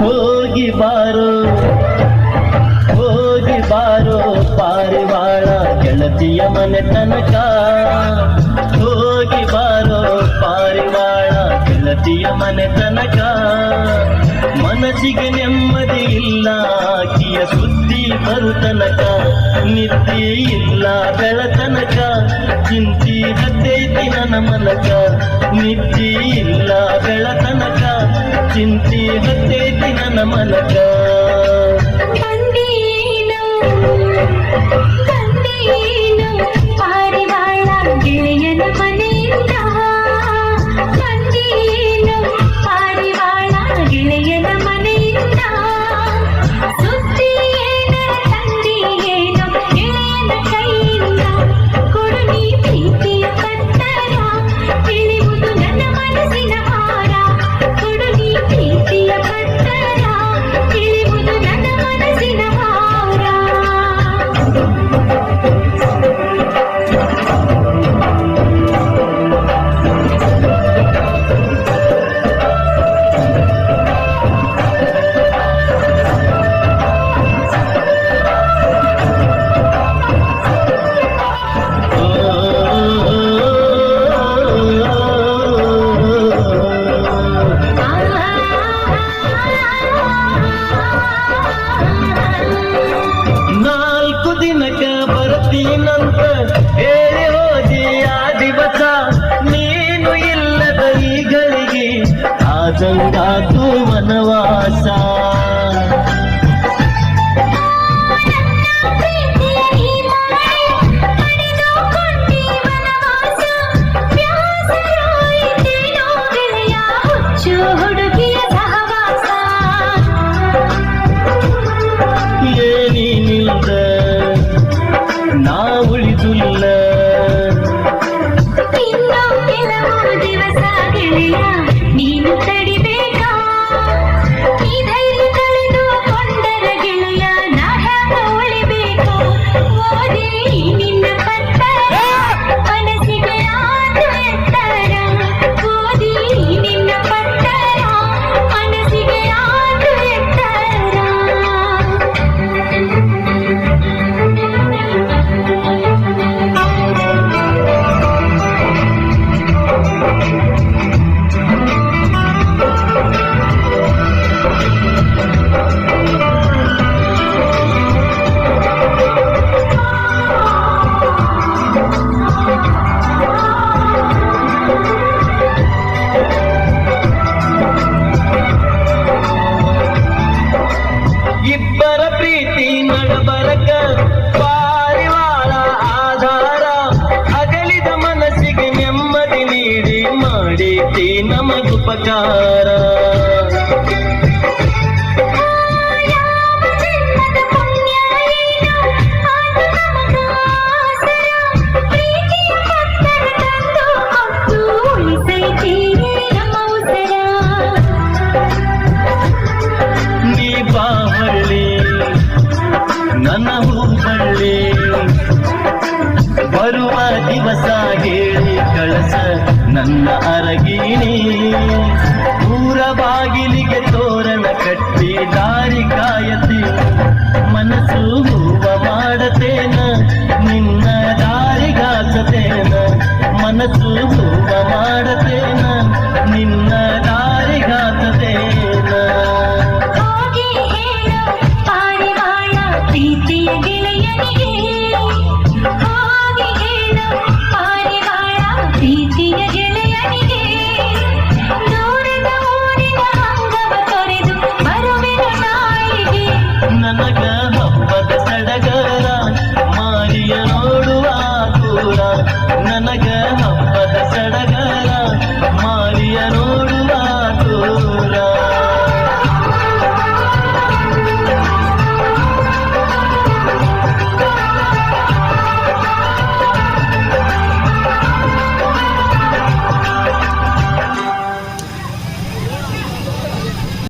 ಹೋಗಿ ಬಾರೋ ಹೋಗಿ ಬಾರೋ ಪಾರಿವಾಳ ಗೆಳತಿಯ ಮನೆ ತನಕ. ಹೋಗಿ ಬಾರೋ ಪಾರಿವಾಳ ಗೆಳತಿಯ ಮನೆ ತನಕ. ಮನಸ್ಸಿಗೆ ನೆಮ್ಮದಿ ಇಲ್ಲ, ಆಕಿಯ ಸುದ್ದಿ ಬರು ತನಕ. ನಿದ್ದೆ ಇಲ್ಲ ಬೆಳತನಕ ಚಿಂತಿ ಗದ್ದೈತಿ ನನ್ನ ಮನಕ ನಿದ್ದೆ ಇಲ್ಲ ಬೆಳತನಕ ಚಿಂತಿ ಹೇಳಿ ಹೋದಿ ಆ ದಿವಸ ನೀನು ಇಲ್ಲದ ಈ ಗಳಿಗೆ ಆಜಂಗಾತು ವನವಾಸ. Thank you. ಉಪಚಾರ ನೀ ಬಾವಳ್ಳಿ ನನ್ನ ಹೂವಳ್ಳಿ ಬರುವ ದಿವಸ ಹೇಳಿ ಕಳಸ ನನ್ನ